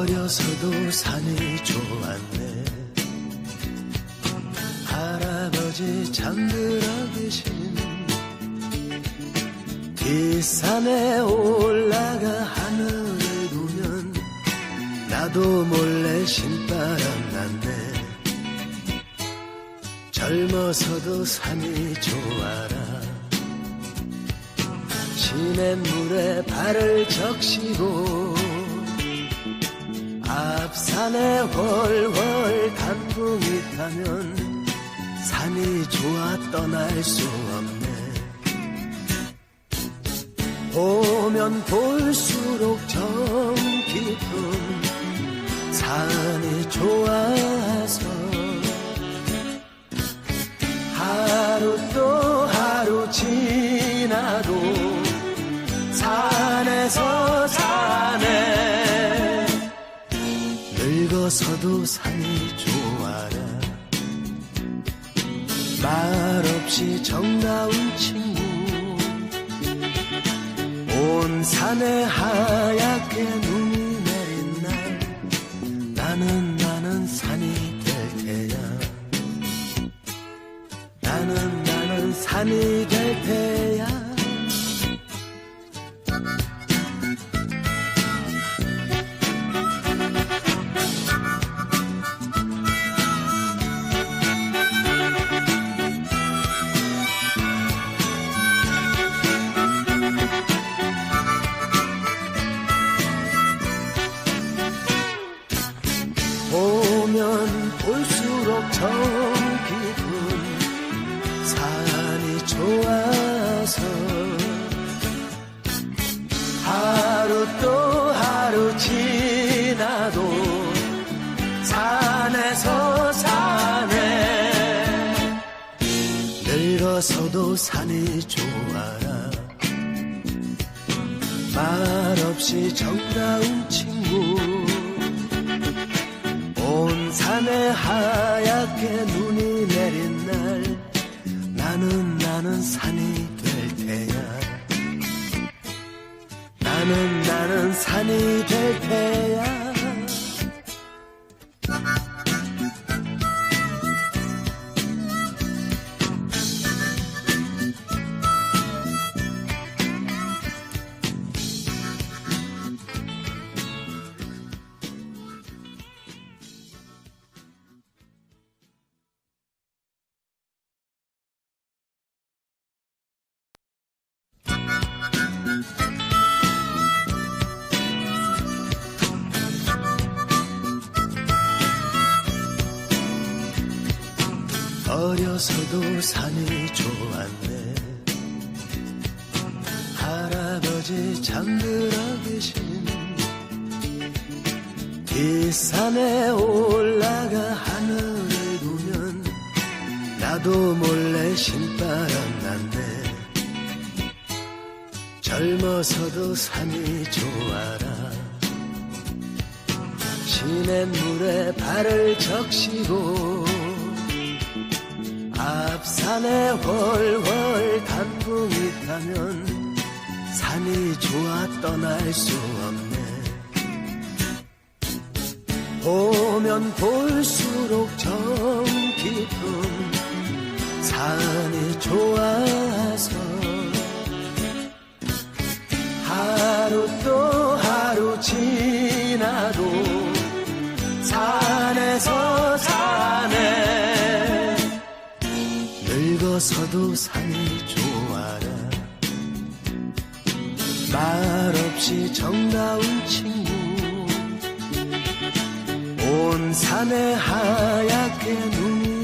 젊어서도 산이 좋았네. 할아버지 잠들어 계신 뒷산에 올라가 하늘을 보면 나도 몰래 신바람 났네. 젊어서도 산이 좋아라. 시냇물에 발을 적시고 앞산에 훨훨 단풍이 타면 산이 좋아 떠날 수 없네. 보면 볼수록 정 깊은 산이 좋아서 늙어서도 산이 좋아라. 말없이 정다운 친구. 온 산에 하얗게 눈이 내린 날 나는 나는 산이 될 테야. 나는 나는 산이 될 테야 정 깊은 산이 좋아서 하루 또 하루 지나도 산에서 산에 늙어서도 산이 좋아라. 말없이 정다운 친구 온 산에 하 얗게 눈이 내린 날 나는 나는 산이 될 테야. 나는 나는 산이 될 테야 어려서도 산이 좋았네. 할아버지 잠들어 계신 뒷산에 올라가 하늘을 보면 나도 몰래 신바람 났네. 젊어서도 산이 좋아라. 시냇물에 발을 적시고 앞산에 훨훨 단풍이 타면 산이 좋아 떠날 수 없네. 보면 볼수록 정 깊은 산이 좋아 늙어서도 산이 좋아라. 말없이 정다운 친구. 온 산에 하얗게 눈이